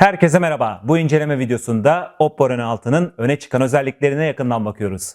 Herkese merhaba. Bu inceleme videosunda Oppo Reno 6'nın öne çıkan özelliklerine yakından bakıyoruz.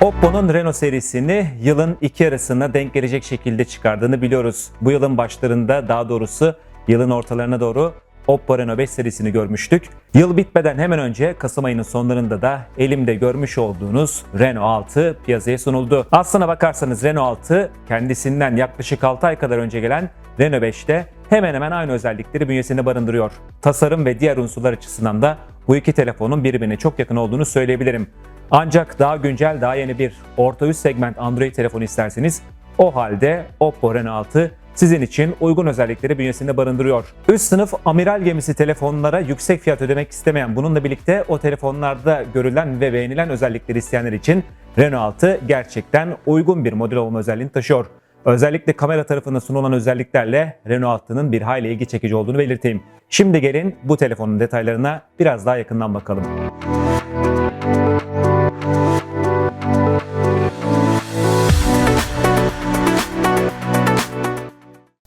Oppo'nun Reno serisini yılın iki arasına denk gelecek şekilde çıkardığını biliyoruz. Bu yılın başlarında daha doğrusu yılın ortalarına doğru Oppo Reno 5 serisini görmüştük. Yıl bitmeden hemen önce Kasım ayının sonlarında da elimde görmüş olduğunuz Reno 6 piyasaya sunuldu. Aslına bakarsanız Reno 6 kendisinden yaklaşık 6 ay kadar önce gelen Reno 5'te hemen hemen aynı özellikleri bünyesinde barındırıyor. Tasarım ve diğer unsurlar açısından da bu iki telefonun birbirine çok yakın olduğunu söyleyebilirim. Ancak daha güncel, daha yeni bir orta üst segment Android telefonu isterseniz o halde Oppo Reno 6 sizin için uygun özellikleri bünyesinde barındırıyor. Üst sınıf amiral gemisi telefonlara yüksek fiyat ödemek istemeyen, bununla birlikte o telefonlarda görülen ve beğenilen özellikleri isteyenler için Reno 6 gerçekten uygun bir model olma özelliğini taşıyor. Özellikle kamera tarafından sunulan özelliklerle Reno 6'nın bir hayli ilgi çekici olduğunu belirteyim. Şimdi gelin bu telefonun detaylarına biraz daha yakından bakalım.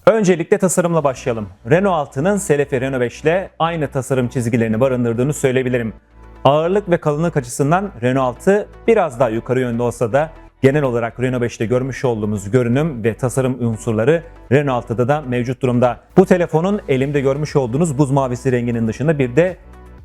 Öncelikle tasarımla başlayalım. Renault 6'nın Selefi Renault 5 ile aynı tasarım çizgilerini barındırdığını söyleyebilirim. Ağırlık ve kalınlık açısından Renault 6 biraz daha yukarı yönde olsa da genel olarak Renault 5'te görmüş olduğumuz görünüm ve tasarım unsurları Renault 6'da da mevcut durumda. Bu telefonun elimde görmüş olduğunuz buz mavisi renginin dışında bir de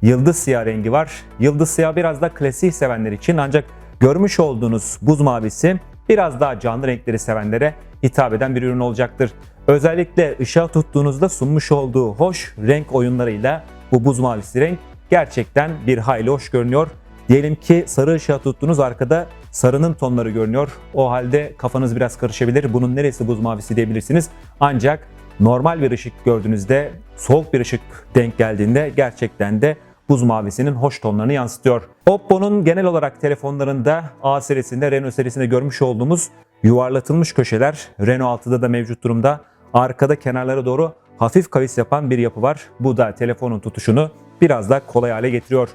yıldız siyah rengi var. Yıldız siyah biraz da klasik sevenler için ancak görmüş olduğunuz buz mavisi biraz daha canlı renkleri sevenlere hitap eden bir ürün olacaktır. Özellikle ışığa tuttuğunuzda sunmuş olduğu hoş renk oyunlarıyla bu buz mavisi renk gerçekten bir hayli hoş görünüyor. Diyelim ki sarı ışığa tuttuğunuz arkada sarının tonları görünüyor. O halde kafanız biraz karışabilir. Bunun neresi buz mavisi diyebilirsiniz. Ancak normal bir ışık gördüğünüzde, soğuk bir ışık denk geldiğinde gerçekten de buz mavisinin hoş tonlarını yansıtıyor. Oppo'nun genel olarak telefonlarında A serisinde, Reno serisinde görmüş olduğumuz yuvarlatılmış köşeler Renault 6'da da mevcut durumda. Arkada kenarlara doğru hafif kavis yapan bir yapı var. Bu da telefonun tutuşunu biraz da kolay hale getiriyor.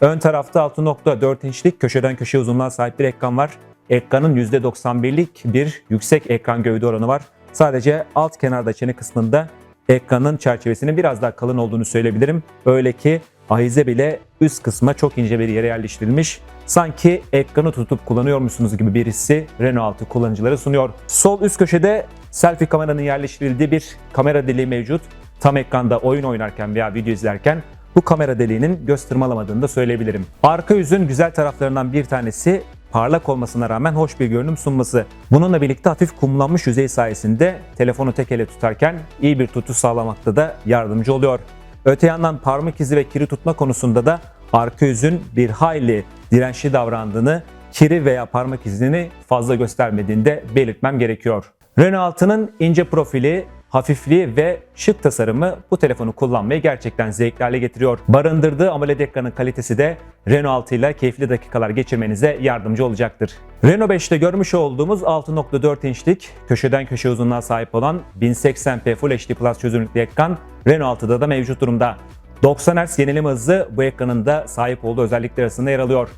Ön tarafta 6.4 inçlik köşeden köşeye uzunluğa sahip bir ekran var. Ekranın %91'lik bir yüksek ekran gövde oranı var. Sadece alt kenarda çene kısmında ekranın çerçevesinin biraz daha kalın olduğunu söyleyebilirim. Öyle ki ahize bile üst kısma çok ince bir yere yerleştirilmiş. Sanki ekranı tutup kullanıyormuşsunuz gibi bir hissi Renault 6 kullanıcılara sunuyor. Sol üst köşede selfie kameranın yerleştirildiği bir kamera deliği mevcut. Tam ekranda oyun oynarken veya video izlerken bu kamera deliğinin göz tırmalamadığını da söyleyebilirim. Arka yüzün güzel taraflarından bir tanesi parlak olmasına rağmen hoş bir görünüm sunması. Bununla birlikte hafif kumlanmış yüzey sayesinde telefonu tek ele tutarken iyi bir tutuş sağlamakta da yardımcı oluyor. Öte yandan parmak izi ve kiri tutma konusunda da arka yüzün bir hayli dirençli davrandığını, kiri veya parmak izini fazla göstermediğini de belirtmem gerekiyor. Renault 6'nın ince profili, hafifliği ve şık tasarımı bu telefonu kullanmayı gerçekten zevkli hale getiriyor. Barındırdığı AMOLED ekranın kalitesi de Renault 6 ile keyifli dakikalar geçirmenize yardımcı olacaktır. Renault 5'te görmüş olduğumuz 6.4 inçlik köşeden köşe uzunluğa sahip olan 1080p Full HD Plus çözünürlüklü ekran Renault 6'da da mevcut durumda. 90 Hz yenileme hızı bu ekranın da sahip olduğu özellikler arasında yer alıyor.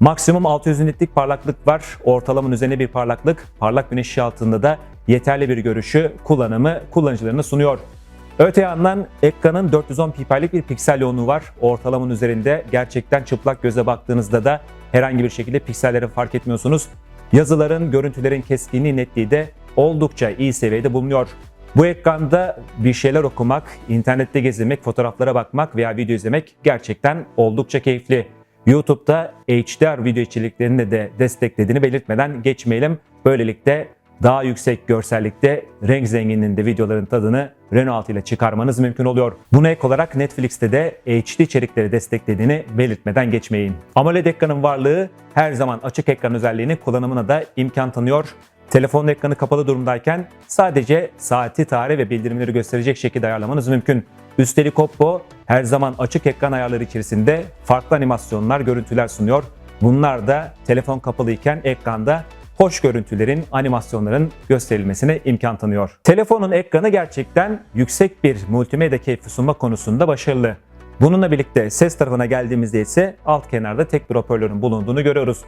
Maksimum 600 nitlik parlaklık var. Ortalamanın üzerine bir parlaklık. Parlak güneş altında da yeterli bir görüşü, kullanımı kullanıcılarına sunuyor. Öte yandan ekranın 410 ppi'lik bir piksel yoğunluğu var. Ortalamanın üzerinde gerçekten çıplak göze baktığınızda da herhangi bir şekilde pikselleri fark etmiyorsunuz. Yazıların, görüntülerin keskinliği, netliği de oldukça iyi seviyede bulunuyor. Bu ekranda bir şeyler okumak, internette gezinmek, fotoğraflara bakmak veya video izlemek gerçekten oldukça keyifli. YouTube'da HDR video içeriklerini de desteklediğini belirtmeden geçmeyelim. Böylelikle daha yüksek görsellikte renk zenginliğinde videoların tadını Renault 6 ile çıkarmanız mümkün oluyor. Buna ek olarak Netflix'te de HD içerikleri desteklediğini belirtmeden geçmeyin. AMOLED ekranın varlığı her zaman açık ekran özelliğini kullanımına da imkan tanıyor. Telefonun ekranı kapalı durumdayken sadece saati, tarih ve bildirimleri gösterecek şekilde ayarlamanız mümkün. Üstelik Oppo her zaman açık ekran ayarları içerisinde farklı animasyonlar, görüntüler sunuyor. Bunlar da telefon kapalıyken ekranda hoş görüntülerin, animasyonların gösterilmesine imkan tanıyor. Telefonun ekranı gerçekten yüksek bir multimedya keyfi sunma konusunda başarılı. Bununla birlikte ses tarafına geldiğimizde ise alt kenarda tek bir hoparlörün bulunduğunu görüyoruz.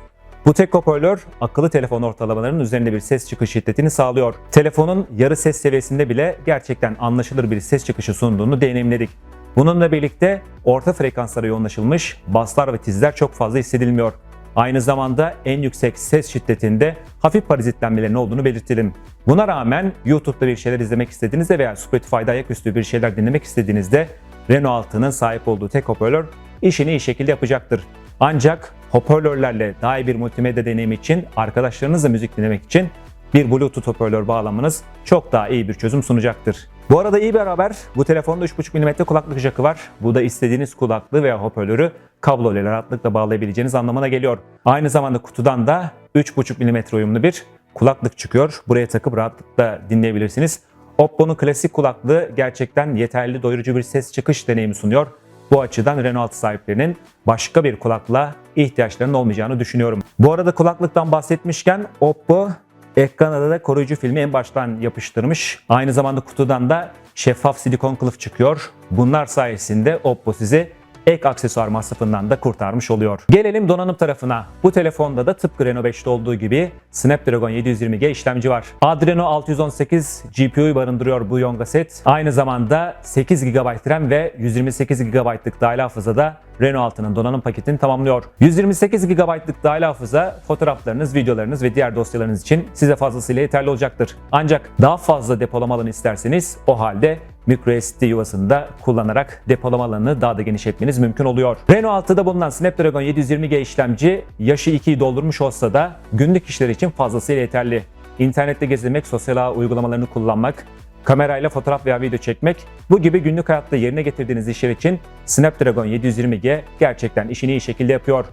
Bu tek hoparlör akıllı telefon ortalamalarının üzerinde bir ses çıkış şiddetini sağlıyor. Telefonun yarı ses seviyesinde bile gerçekten anlaşılır bir ses çıkışı sunduğunu deneyimledik. Bununla birlikte orta frekanslara yoğunlaşılmış baslar ve tizler çok fazla hissedilmiyor. Aynı zamanda en yüksek ses şiddetinde hafif parazitlenmelerin olduğunu belirtelim. Buna rağmen YouTube'da bir şeyler izlemek istediğinizde veya Spotify'da ayaküstü bir şeyler dinlemek istediğinizde Renault 6'nın sahip olduğu tek hoparlör işini iyi şekilde yapacaktır. Ancak hoparlörlerle daha iyi bir multimedya deneyimi için, arkadaşlarınızla müzik dinlemek için bir Bluetooth hoparlör bağlamanız çok daha iyi bir çözüm sunacaktır. Bu arada iyi bir haber. Bu telefonda 3.5 mm kulaklık jackı var. Bu da istediğiniz kulaklığı veya hoparlörü kablo ile rahatlıkla bağlayabileceğiniz anlamına geliyor. Aynı zamanda kutudan da 3.5 mm uyumlu bir kulaklık çıkıyor. Buraya takıp rahatlıkla dinleyebilirsiniz. Oppo'nun klasik kulaklığı gerçekten yeterli doyurucu bir ses çıkış deneyimi sunuyor. Bu açıdan Renault 6 sahiplerinin başka bir kulaklığa ihtiyaçlarının olmayacağını düşünüyorum. Bu arada kulaklıktan bahsetmişken Oppo ekrana da koruyucu filmi en baştan yapıştırmış. Aynı zamanda kutudan da şeffaf silikon kılıf çıkıyor. Bunlar sayesinde Oppo sizi ek aksesuar masrafından da kurtarmış oluyor. Gelelim donanım tarafına. Bu telefonda da tıpkı Reno 5'te olduğu gibi Snapdragon 720G işlemci var. Adreno 618 GPU'yu barındırıyor bu Yonga set. Aynı zamanda 8 GB RAM ve 128 GB'lık dahil hafıza da Renault 6'nın donanım paketini tamamlıyor. 128 GB'lık dahil hafıza fotoğraflarınız, videolarınız ve diğer dosyalarınız için size fazlasıyla yeterli olacaktır. Ancak daha fazla depolama alanı isterseniz o halde microSD yuvasında kullanarak depolama alanını daha da genişletmeniz mümkün oluyor. Renault 6'da bulunan Snapdragon 720G işlemci yaşı 2'yi doldurmuş olsa da günlük işler için fazlasıyla yeterli. İnternette gezinmek, sosyal ağ uygulamalarını kullanmak, kamerayla fotoğraf veya video çekmek, bu gibi günlük hayatta yerine getirdiğiniz işler için Snapdragon 720G gerçekten işini iyi şekilde yapıyor.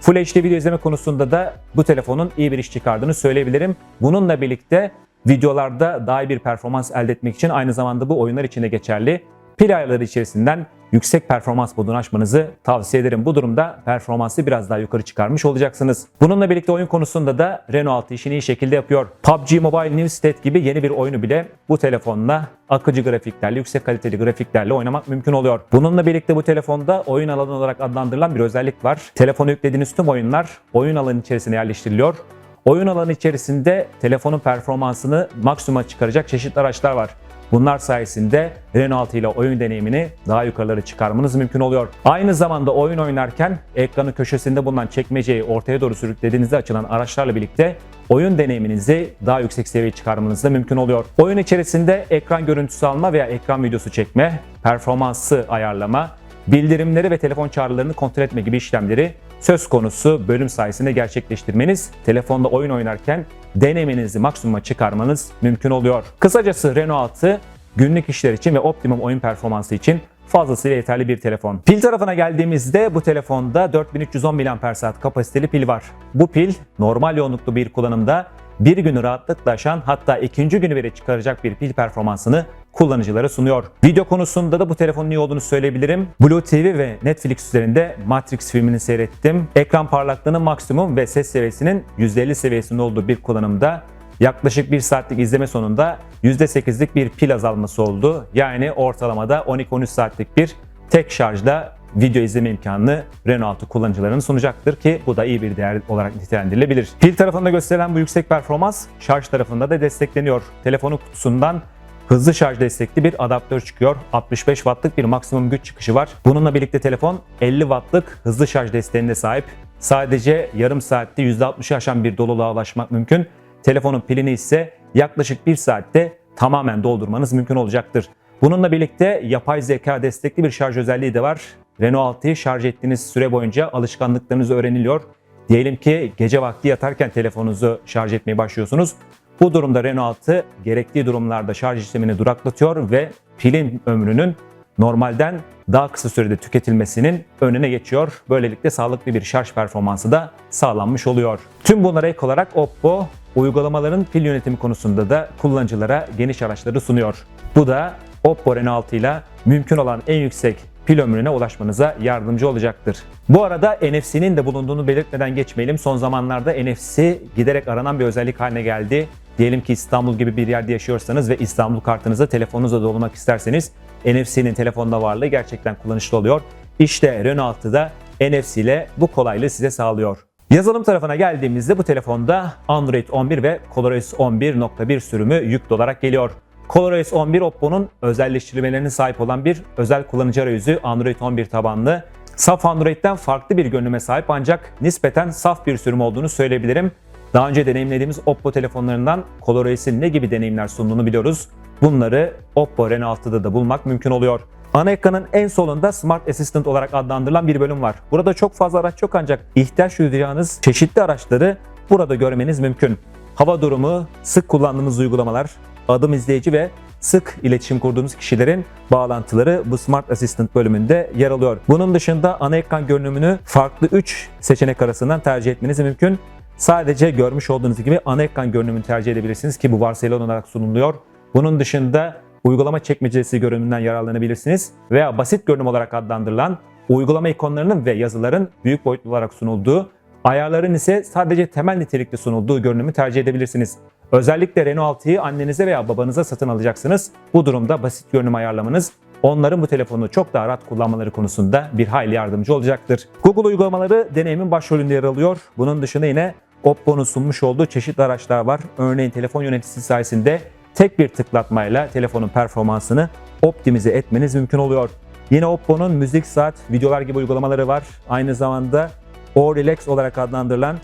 Full HD video izleme konusunda da bu telefonun iyi bir iş çıkardığını söyleyebilirim. Bununla birlikte videolarda daha iyi bir performans elde etmek için aynı zamanda bu oyunlar için de geçerli. Pil ayarları içerisinden yüksek performans modunu açmanızı tavsiye ederim. Bu durumda performansı biraz daha yukarı çıkarmış olacaksınız. Bununla birlikte oyun konusunda da Renault 6 işini iyi şekilde yapıyor. PUBG Mobile New State gibi yeni bir oyunu bile bu telefonla akıcı grafiklerle, yüksek kaliteli grafiklerle oynamak mümkün oluyor. Bununla birlikte bu telefonda oyun alanı olarak adlandırılan bir özellik var. Telefonu yüklediğiniz tüm oyunlar oyun alanı içerisine yerleştiriliyor. Oyun alanı içerisinde telefonun performansını maksimuma çıkaracak çeşitli araçlar var. Bunlar sayesinde Renault 6 ile oyun deneyimini daha yukarılara çıkarmanız mümkün oluyor. Aynı zamanda oyun oynarken ekranın köşesinde bulunan çekmeceyi ortaya doğru sürüklediğinizde açılan araçlarla birlikte oyun deneyiminizi daha yüksek seviyeye çıkarmanız da mümkün oluyor. Oyun içerisinde ekran görüntüsü alma veya ekran videosu çekme, performansı ayarlama, bildirimleri ve telefon çağrılarını kontrol etme gibi işlemleri söz konusu bölüm sayesinde gerçekleştirmeniz, telefonda oyun oynarken deneyiminizi maksimuma çıkarmanız mümkün oluyor. Kısacası Renault 6 günlük işler için ve optimum oyun performansı için fazlasıyla yeterli bir telefon. Pil tarafına geldiğimizde bu telefonda 4310 mAh kapasiteli pil var. Bu pil normal yoğunluklu bir kullanımda bir günü rahatlıkla aşan hatta ikinci günü bile çıkaracak bir pil performansını kullanıcılara sunuyor. Video konusunda da bu telefonun iyi olduğunu söyleyebilirim. Blue TV ve Netflix üzerinde Matrix filmini seyrettim. Ekran parlaklığının maksimum ve ses seviyesinin %50 seviyesinde olduğu bir kullanımda yaklaşık 1 saatlik izleme sonunda %8'lik bir pil azalması oldu. Yani ortalamada 12-13 saatlik bir tek şarjla video izleme imkanını Renault 6 kullanıcılarının sunacaktır ki bu da iyi bir değer olarak nitelendirilebilir. Pil tarafında gösterilen bu yüksek performans şarj tarafında da destekleniyor. Telefonun kutusundan hızlı şarj destekli bir adaptör çıkıyor. 65 wattlık bir maksimum güç çıkışı var. Bununla birlikte telefon 50 wattlık hızlı şarj desteğine sahip. Sadece yarım saatte %60'ı aşan bir doluluğa ulaşmak mümkün. Telefonun pilini ise yaklaşık 1 saatte tamamen doldurmanız mümkün olacaktır. Bununla birlikte yapay zeka destekli bir şarj özelliği de var. Renault 6'yı şarj ettiğiniz süre boyunca alışkanlıklarınız öğreniliyor. Diyelim ki gece vakti yatarken telefonunuzu şarj etmeye başlıyorsunuz. Bu durumda Renault 6 gerektiği durumlarda şarj işlemini duraklatıyor ve pilin ömrünün normalden daha kısa sürede tüketilmesinin önüne geçiyor. Böylelikle sağlıklı bir şarj performansı da sağlanmış oluyor. Tüm bunlara ek olarak Oppo uygulamaların pil yönetimi konusunda da kullanıcılara geniş araçları sunuyor. Bu da Oppo Reno 6 ile mümkün olan en yüksek pil ömrüne ulaşmanıza yardımcı olacaktır. Bu arada NFC'nin de bulunduğunu belirtmeden geçmeyelim. Son zamanlarda NFC giderek aranan bir özellik haline geldi. Diyelim ki İstanbul gibi bir yerde yaşıyorsanız ve İstanbul kartınızı telefonunuzla doldurmak isterseniz NFC'nin telefonda varlığı gerçekten kullanışlı oluyor. İşte Renault 6'da NFC ile bu kolaylığı size sağlıyor. Yazılım tarafına geldiğimizde bu telefonda Android 11 ve ColorOS 11.1 sürümü yüklü olarak geliyor. ColorOS 11 Oppo'nun özelleştirmelerine sahip olan bir özel kullanıcı arayüzü Android 11 tabanlı. Saf Android'den farklı bir görünüme sahip ancak nispeten saf bir sürüm olduğunu söyleyebilirim. Daha önce deneyimlediğimiz Oppo telefonlarından ColorOS'in ne gibi deneyimler sunduğunu biliyoruz. Bunları Oppo Reno 6'da da bulmak mümkün oluyor. Ana ekranın en solunda Smart Assistant olarak adlandırılan bir bölüm var. Burada çok fazla araç yok ancak ihtiyaç duyacağınız çeşitli araçları burada görmeniz mümkün. Hava durumu, sık kullandığımız uygulamalar, adım izleyici ve sık iletişim kurduğunuz kişilerin bağlantıları bu Smart Assistant bölümünde yer alıyor. Bunun dışında ana ekran görünümünü farklı 3 seçenek arasından tercih etmeniz mümkün. Sadece görmüş olduğunuz gibi ana ekran görünümünü tercih edebilirsiniz ki bu varsayılan olarak sunuluyor. Bunun dışında uygulama çekmecesi görünümünden yararlanabilirsiniz veya basit görünüm olarak adlandırılan uygulama ikonlarının ve yazıların büyük boyutlu olarak sunulduğu, ayarların ise sadece temel nitelikte sunulduğu görünümü tercih edebilirsiniz. Özellikle Renault 6'yı annenize veya babanıza satın alacaksınız. Bu durumda basit görünüm ayarlamanız onların bu telefonu çok daha rahat kullanmaları konusunda bir hayli yardımcı olacaktır. Google uygulamaları deneyimin başrolünde yer alıyor. Bunun dışında yine Oppo'nun sunmuş olduğu çeşitli araçlar var. Örneğin telefon yöneticisi sayesinde tek bir tıklatmayla telefonun performansını optimize etmeniz mümkün oluyor. Yine Oppo'nun müzik, saat, videolar gibi uygulamaları var. Aynı zamanda O Relax olarak adlandırılan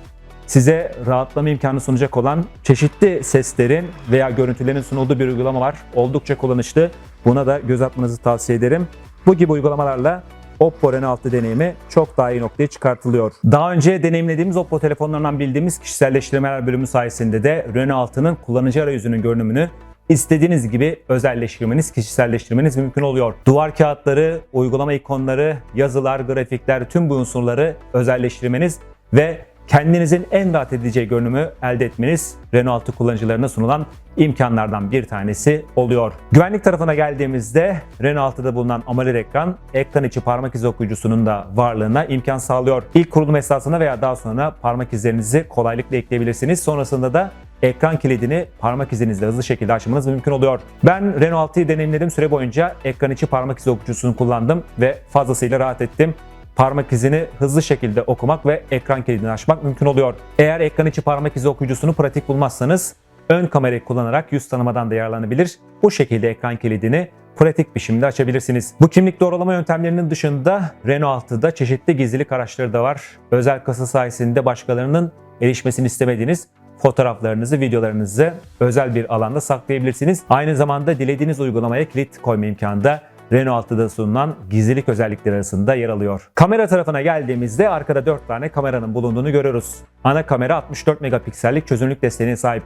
size rahatlama imkanı sunacak olan çeşitli seslerin veya görüntülerin sunulduğu bir uygulama var. Oldukça kullanışlı. Buna da göz atmanızı tavsiye ederim. Bu gibi uygulamalarla Oppo Reno 6 deneyimi çok daha iyi noktaya çıkartılıyor. Daha önce deneyimlediğimiz Oppo telefonlarından bildiğimiz kişiselleştirmeler bölümü sayesinde de Reno 6'nın kullanıcı arayüzünün görünümünü istediğiniz gibi özelleştirmeniz, kişiselleştirmeniz mümkün oluyor. Duvar kağıtları, uygulama ikonları, yazılar, grafikler tüm bu unsurları özelleştirmeniz ve kendinizin en rahat edeceği görünümü elde etmeniz Renault 6 kullanıcılarına sunulan imkanlardan bir tanesi oluyor. Güvenlik tarafına geldiğimizde Renault 6'da bulunan AMOLED ekran, ekran içi parmak izi okuyucusunun da varlığına imkan sağlıyor. İlk kurulum esnasında veya daha sonra parmak izlerinizi kolaylıkla ekleyebilirsiniz. Sonrasında da ekran kilidini parmak izinizle hızlı şekilde açmanız mümkün oluyor. Ben Renault 6'yı deneyimlediğim süre boyunca ekran içi parmak izi okuyucusunu kullandım ve fazlasıyla rahat ettim parmak izini hızlı şekilde okumak ve ekran kilidini açmak mümkün oluyor. Eğer ekran içi parmak izi okuyucusunu pratik bulmazsanız ön kamerayı kullanarak yüz tanımadan da yararlanabilir. Bu şekilde ekran kilidini pratik biçimde açabilirsiniz. Bu kimlik doğrulama yöntemlerinin dışında Renault 6'da çeşitli gizlilik araçları da var. Özel kasa sayesinde başkalarının erişmesini istemediğiniz fotoğraflarınızı, videolarınızı özel bir alanda saklayabilirsiniz. Aynı zamanda dilediğiniz uygulamaya kilit koyma imkanı da Renault 6'da sunulan gizlilik özellikleri arasında yer alıyor. Kamera tarafına geldiğimizde arkada 4 tane kameranın bulunduğunu görüyoruz. Ana kamera 64 megapiksellik çözünürlük desteğine sahip.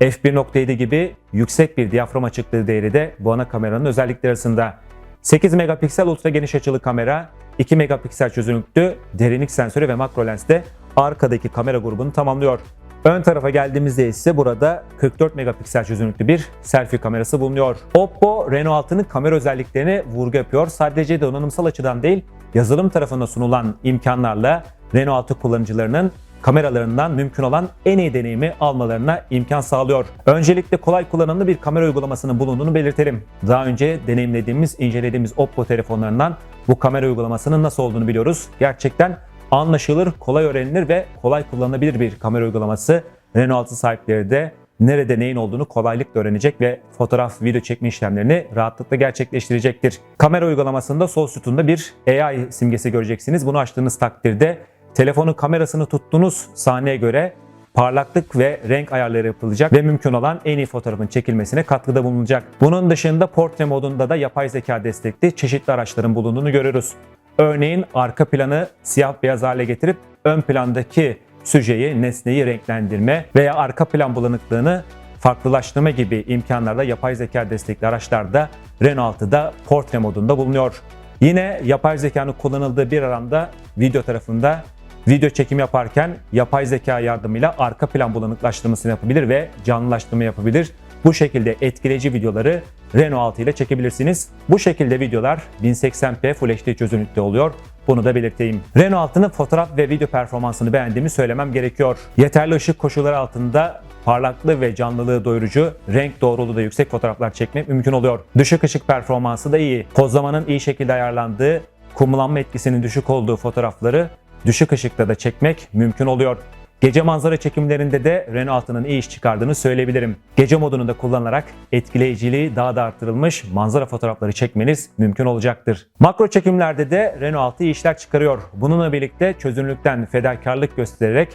f1.7 gibi yüksek bir diyafram açıklığı değeri de bu ana kameranın özellikleri arasında. 8 megapiksel ultra geniş açılı kamera, 2 megapiksel çözünürlüklü derinlik sensörü ve makro lens de arkadaki kamera grubunu tamamlıyor. Ön tarafa geldiğimizde ise burada 44 megapiksel çözünürlüklü bir selfie kamerası bulunuyor. Oppo Reno 6'nın kamera özelliklerine vurgu yapıyor. Sadece donanımsal açıdan değil, yazılım tarafında sunulan imkanlarla Reno 6 kullanıcılarının kameralarından mümkün olan en iyi deneyimi almalarına imkan sağlıyor. Öncelikle kolay kullanımlı bir kamera uygulamasının bulunduğunu belirtelim. Daha önce deneyimlediğimiz, incelediğimiz Oppo telefonlarından bu kamera uygulamasının nasıl olduğunu biliyoruz. Gerçekten anlaşılır, kolay öğrenilir ve kolay kullanılabilir bir kamera uygulaması. Renault 6 sahipleri de nerede neyin olduğunu kolaylıkla öğrenecek ve fotoğraf, video çekme işlemlerini rahatlıkla gerçekleştirecektir. Kamera uygulamasında sol sütunda bir AI simgesi göreceksiniz. Bunu açtığınız takdirde telefonun kamerasını tuttuğunuz sahneye göre parlaklık ve renk ayarları yapılacak ve mümkün olan en iyi fotoğrafın çekilmesine katkıda bulunacak. Bunun dışında portre modunda da yapay zeka destekli çeşitli araçların bulunduğunu görüyoruz. Örneğin arka planı siyah beyaz hale getirip ön plandaki süjeyi, nesneyi renklendirme veya arka plan bulanıklığını farklılaştırma gibi imkanlarda yapay zeka destekli araçlarda Renault 6'da portre modunda bulunuyor. Yine yapay zekanın kullanıldığı bir alanda video tarafında video çekim yaparken yapay zeka yardımıyla arka plan bulanıklaştırmasını yapabilir ve canlılaştırma yapabilir. Bu şekilde etkileyici videoları Renault 6 ile çekebilirsiniz. Bu şekilde videolar 1080p Full HD çözünürlükte oluyor. Bunu da belirteyim. Renault 6'nın fotoğraf ve video performansını beğendiğimi söylemem gerekiyor. Yeterli ışık koşulları altında parlaklığı ve canlılığı doyurucu, renk doğruluğu da yüksek fotoğraflar çekmek mümkün oluyor. Düşük ışık performansı da iyi. Pozlamanın iyi şekilde ayarlandığı, kumlanma etkisinin düşük olduğu fotoğrafları düşük ışıkta da çekmek mümkün oluyor. Gece manzara çekimlerinde de Renault 6'nın iyi iş çıkardığını söyleyebilirim. Gece modunu da kullanarak etkileyiciliği daha da arttırılmış manzara fotoğrafları çekmeniz mümkün olacaktır. Makro çekimlerde de Renault 6 iyi işler çıkarıyor. Bununla birlikte çözünürlükten fedakarlık göstererek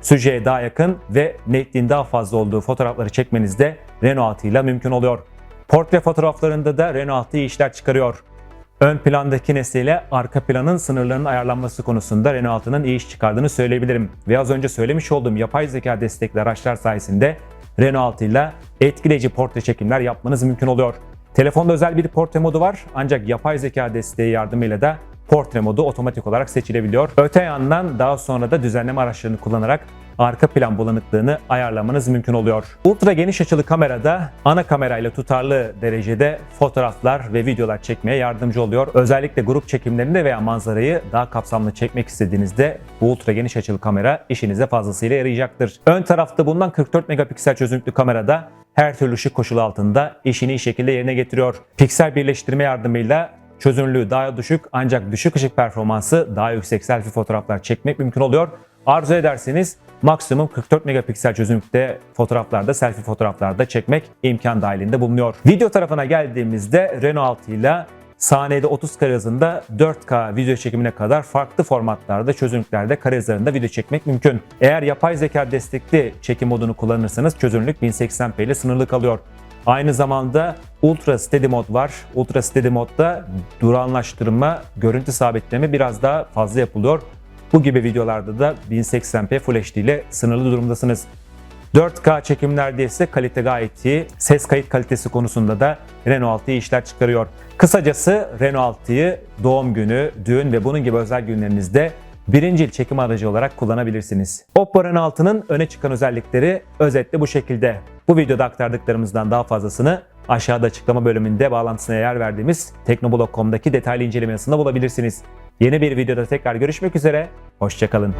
süjeye daha yakın ve netliğin daha fazla olduğu fotoğrafları çekmeniz de Renault 6 ile mümkün oluyor. Portre fotoğraflarında da Renault 6 iyi işler çıkarıyor. Ön plandaki nesneyle arka planın sınırlarının ayarlanması konusunda Renault 6'nın iyi iş çıkardığını söyleyebilirim. Ve az önce söylemiş olduğum yapay zeka destekli araçlar sayesinde Renault 6 ile etkileyici portre çekimler yapmanız mümkün oluyor. Telefonda özel bir portre modu var ancak yapay zeka desteği yardımıyla da portre modu otomatik olarak seçilebiliyor. Öte yandan daha sonra da düzenleme araçlarını kullanarak arka plan bulanıklığını ayarlamanız mümkün oluyor. Ultra geniş açılı kamerada ana kamerayla tutarlı derecede fotoğraflar ve videolar çekmeye yardımcı oluyor. Özellikle grup çekimlerinde veya manzarayı daha kapsamlı çekmek istediğinizde bu ultra geniş açılı kamera işinize fazlasıyla yarayacaktır. Ön tarafta bulunan 44 megapiksel çözünürlüklü kamerada her türlü ışık koşulu altında işini iyi şekilde yerine getiriyor. Piksel birleştirme yardımıyla çözünürlüğü daha düşük ancak düşük ışık performansı daha yüksek selfie fotoğraflar çekmek mümkün oluyor. Arzu ederseniz maksimum 44 megapiksel çözünürlükte fotoğraflarda, selfie fotoğraflarda çekmek imkan dahilinde bulunuyor. Video tarafına geldiğimizde Renault 6 ile saniyede 30 kare hızında 4K video çekimine kadar farklı formatlarda, çözünürlüklerde, kare hızlarında video çekmek mümkün. Eğer yapay zeka destekli çekim modunu kullanırsanız çözünürlük 1080p ile sınırlı kalıyor. Aynı zamanda Ultra Steady mod var. Ultra Steady modda duranlaştırma, görüntü sabitleme biraz daha fazla yapılıyor. Bu gibi videolarda da 1080p Full HD ile sınırlı durumdasınız. 4K çekimlerde ise kalite gayet iyi. Ses kayıt kalitesi konusunda da Renault 6 iyi işler çıkarıyor. Kısacası Renault 6'yı doğum günü, düğün ve bunun gibi özel günlerinizde birincil çekim aracı olarak kullanabilirsiniz. Oppo Reno 6'nın öne çıkan özellikleri özetle bu şekilde. Bu videoda aktardıklarımızdan daha fazlasını aşağıda açıklama bölümünde bağlantısına yer verdiğimiz teknoblog.com'daki detaylı inceleme yazısında bulabilirsiniz. Yeni bir videoda tekrar görüşmek üzere, hoşçakalın.